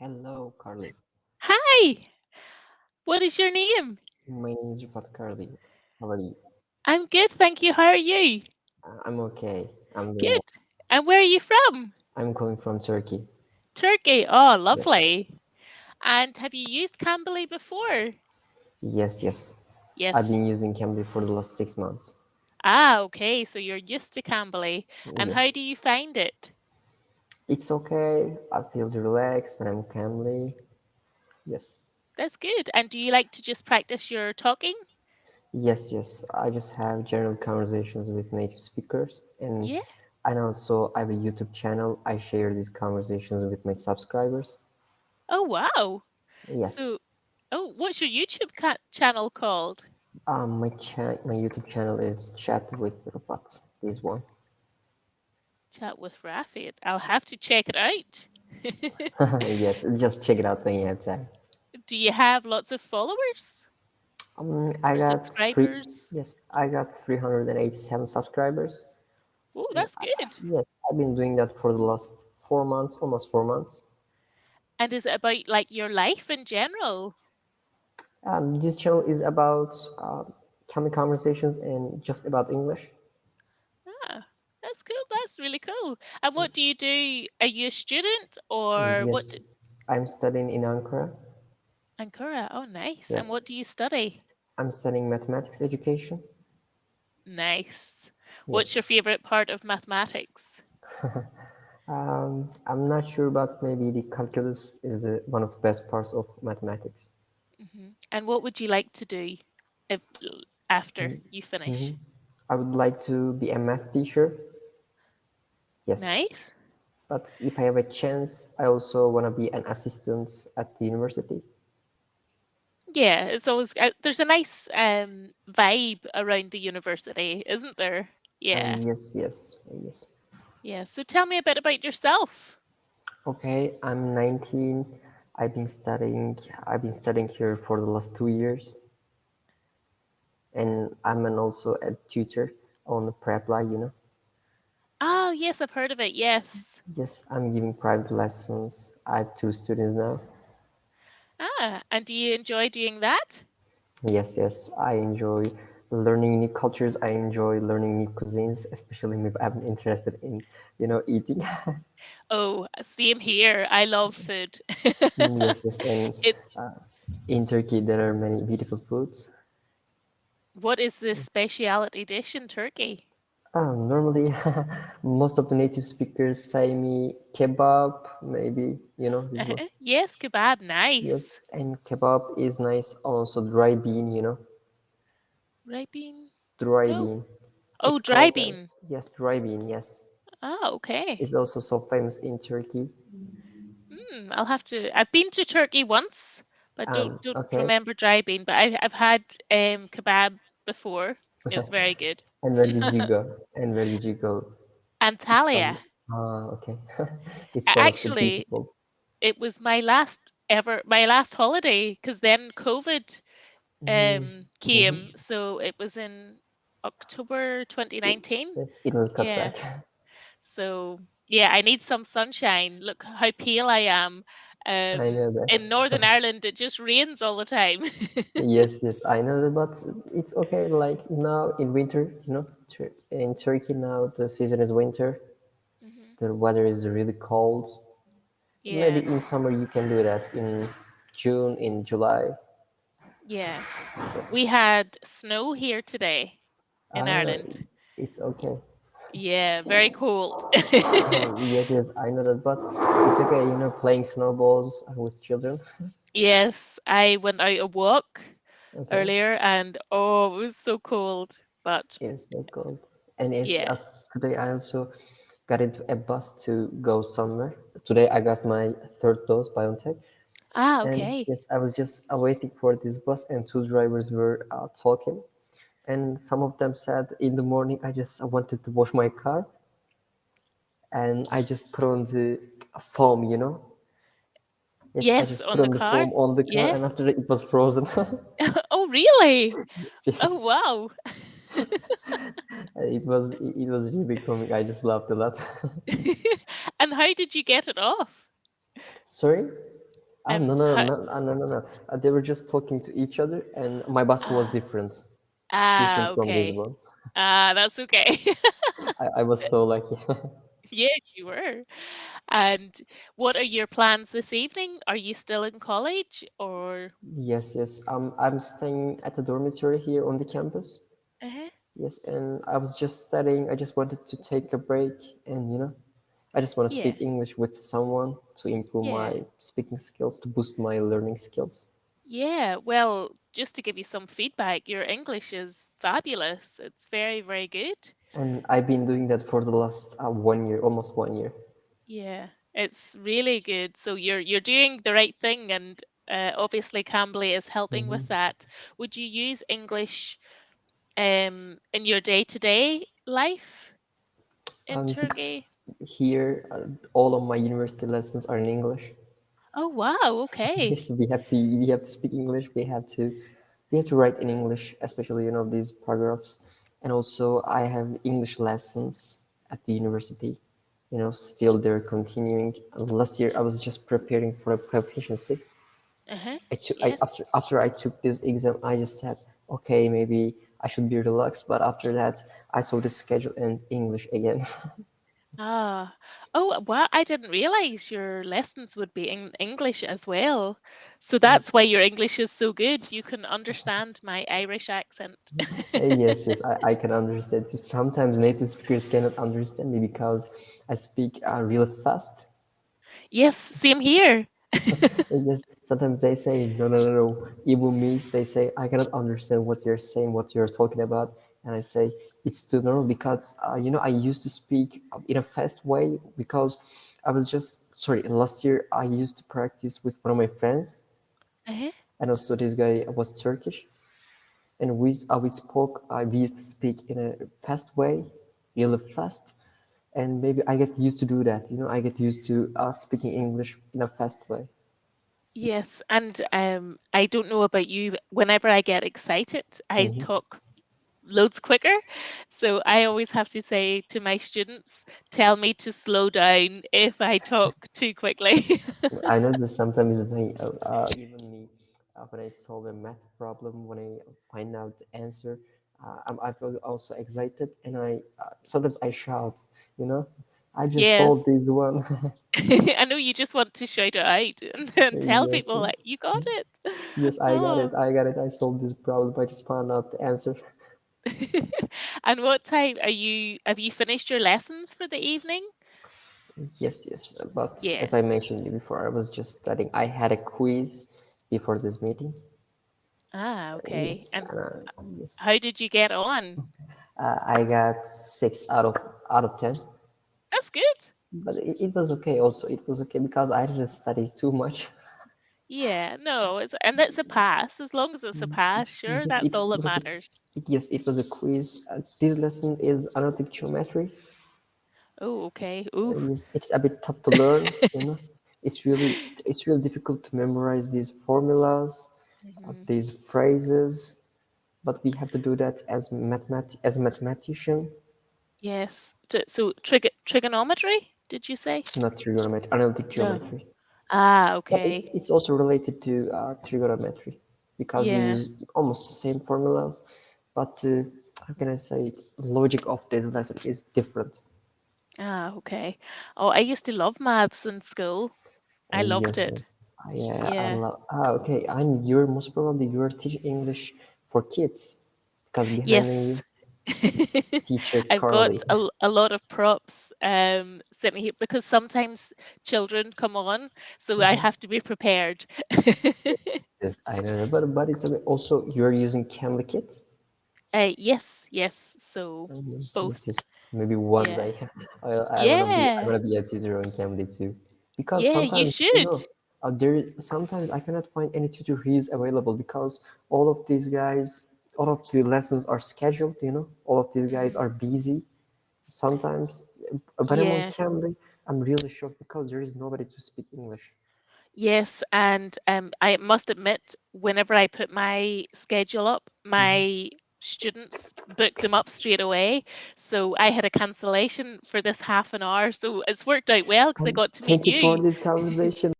Hello, Carly. Hi, what is your name? My name is Rufat Carly. How are you? I'm good, thank you. How are you? Uh, I'm okay. I'm doing Good. And where are you from? I'm calling from Turkey. Turkey. Oh, lovely. And have you used Cambly before? Yes, yes. Yes. I've been using Cambly for the last six months. Ah, okay. So you're used to Cambly. And how Yes. do you find it? It's okay. I feel relaxed when I'm calmly. Yes. That's good. And do you like to just practice your talking? Yes, yes. I just have general conversations with native speakers and Yeah. and also I have a YouTube channel. I share these conversations with my subscribers. Oh, wow. Yes. So, oh, what's your YouTube ca- channel called? Um, my cha- my YouTube channel is Chat with Rufat. This one. Chat with Rafid. I'll have to check it out. yes, just check it out when you have time. Do you have lots of followers Um, I or got three. Yes, I got 387 subscribers. Oh, And that's I, good. yes, I've been doing that for the last four months, almost four months. And is it about like your life in general? Um, this channel is about uh, comedy conversations and just about English. Ah, that's cool. That's really cool. And what Yes. do you do? Are you a student or what? Yes, d- I'm studying in Ankara. Ankara. Oh, nice. And what do you study? I'm studying mathematics education. Nice. What's your favorite part of mathematics? Um, I'm not sure, but maybe the calculus is the one of the best parts of mathematics. hmm And what would you like to do if, after Mm, you finish? mhm. I would like to be a math teacher. Yes, Nice. but if I have a chance, I also want to be an assistant at the university. Yeah, it's always uh, there's a nice um vibe around the university, isn't there? Yeah. Um, yes, yes, yes. Yeah. So tell me a bit about yourself. Okay, I'm 19. I've been studying. I've been studying here for the last two years, and I'm an also a tutor on Preply. You know. Oh, yes, I've heard of it. Yes. Yes, I'm giving private lessons. I have two students now. Ah, and do you enjoy doing that? Yes, yes, I enjoy learning new cultures. I enjoy learning new cuisines, especially if I'm interested in, you know, eating. Oh, same here. I love food. Mm, yes, yes, and It uh, in Turkey there are many beautiful foods. what is the speciality dish in Turkey? Um, normally, most of the native speakers say me kebab, maybe, you know. Uh-huh. Yes, kebab, nice. Yes, and kebab is nice. Also, dry bean, you know, Right bean? dry No. bean. Oh, It's dry called as, bean. yes, dry bean, yes. Oh, okay. It's also so famous in Turkey. Hmm, I'll have to. I've been to Turkey once, but don't Um, don't okay. remember dry bean. But I've I've had um kebab before. It's very good. And where did you go? And where did you go? Antalya. Ah, okay. It's of Actually, it was my last ever my last holiday because then COVID Mm, um mhm. came, so it was in October 2019. Yes, it was cut Yeah. back. So yeah, I need some sunshine. Look how pale I am. I Um, know that. in Northern Ireland, it just rains all the time. Yes, yes, I know that, but it's okay. Like now in winter, you know, in Turkey now the season is winter. Mhm. The weather is really cold. Yeah. Maybe in summer you can do that in June, in July. yeah. Yes. We had snow here today in Ah, Ireland. it's okay. Yeah, very cold. Yes, yes, I know that, but it's okay, you know, playing snowballs with children. Yes, I went out a walk Okay, earlier and oh, it was so cold. But it's so cold. And yes, yeah. uh, today I also got into a bus to go somewhere. Today I got my third dose BioNTech, Ah, and okay. yes, I was just waiting for this bus, and two drivers were uh, talking, and some of them said in the morning I just I wanted to wash my car, and I just put on the foam, you know. Yes, I Yes, just on put the on the car. foam on the car, Yeah. and after that it was frozen. Oh, really? Yes. Oh, wow. It was it was really comic. I just laughed a lot. And how did you get it off? Sorry? Ah, no, Um, no, no, no, uh, no, no, no. Uh, they were just talking to each other, and my bus was ah, different, ah, different from this okay. Ah, that's okay. I, I was so lucky. Yeah, you were. And what are your plans this evening? Are you still in college or? Yes, yes. Um, I'm staying at the dormitory here on the campus. Uh-huh. Yes, and I was just studying. I just wanted to take a break, and you know, I just want to Yeah, speak English with someone to improve yeah, my speaking skills, to boost my learning skills. yeah. Well, just to give you some feedback, your English is fabulous. It's very, very good. And I've been doing that for the last uh, one year, almost one year. Yeah, it's really good. So you're you're doing the right thing, and uh, obviously Cambly is helping with hmm that. Would you use English um in your day-to-day life in Um, Turkey? here, uh, all of my university lessons are in English. Oh wow, okay. Yes, we have to we have to speak English. We have to we have to write in English, especially you know these paragraphs. And also, I have English lessons at the university. You know, still they're continuing. Last year, I was just preparing for a proficiency. Uh-huh. I took I, after after I took this exam, I just said, okay, maybe I should be relaxed. But after that, I saw the schedule and English again. Ah. Oh, wow, I didn't realize your lessons would be in English as well. So that's why your English is so good. You can understand my Irish accent. Uh, yes, yes, I, I can understand. Sometimes native speakers cannot understand me because I speak uh, really fast. Yes, same here. And yes, sometimes they say, no, no, no, no. Even means they say, I cannot understand what you're saying, what you're talking about. And I say, it's too normal because, uh, you know, I used to speak in a fast way because I was just, sorry, last year I used to practice with one of my friends. Uh-huh. And also this guy was Turkish. And we, uh, we spoke, uh, we used to speak in a fast way, really fast. And maybe I get used to do that. You know, I get used to uh, speaking English in a fast way. Yes, and um, I don't know about you, but whenever I get excited, I Mhm. talk loads quicker. So I always have to say to my students, tell me to slow down if I talk too quickly. I know that sometimes when uh, uh, even me, uh, when I solve a math problem, when I find out the answer, uh, I'm, I feel also excited, and I uh, sometimes I shout, you know, I just solved this one. I know you just want to shout it out and, and tell yes, people like you got it. yes, I got Oh. it, I got it. I solved this problem. I just found out the answer. And what time are you have you finished your lessons for the evening? Yes, yes. But Yeah. as I mentioned you before, I was just studying. I had a quiz before this meeting. Ah, okay. Yes, And uh, yes, how did you get on? uh, I got six out of out of ten. That's good. But it, it was okay. Also, it was okay because I didn't study too much. Yeah, no, it's and that's a pass. As long as it's a pass, sure, Yes, that's it, all that. A, matters. yes, it was a quiz. Uh, this lesson is analytic geometry. Oh, okay. Uh, Ooh. yes, it's a bit tough to learn. You know, it's really it's really difficult to memorize these formulas, uh, Mhm. these phrases. But we have to do that as mathemat as a mathematician, Yes. T- So trig trigonometry, did you say? not trigonometry, analytic No. Ah, But it's okay. it's also related to uh, trigonometry because Yeah. use almost the same formulas, but uh, how can I say logic of this lesson is different. Ah, okay. Oh, I used to love maths in school. I Uh, loved yes, it. yes. Uh, yeah, I Yeah. love. Ah, okay. And you're most probably you're teaching English for kids because behind you Yes. teacher I've got a, a, lot of props um sitting here because sometimes children come on, so I Mhm. have to be prepared. Yes, I know, but but it's also you're using Cambly Kids. Uh, yes, yes. So Oh, both. yes. Maybe one Yeah. day I I wanna be I Yeah. wanna be a tutor on Cambly too, because Yeah, you sometimes you know should. uh, there sometimes I cannot find any tutor who is available because all of these guys, all of the lessons are scheduled. You know, all of these guys Mhm. are busy. Sometimes but when I'm on Cambly, I'm really shocked because there is nobody to speak English. Yes, and um, I must admit, whenever I put my schedule up, my students book them up straight away. So I had a cancellation for this half an hour. So it's worked out well because I got to meet thank you for this conversation.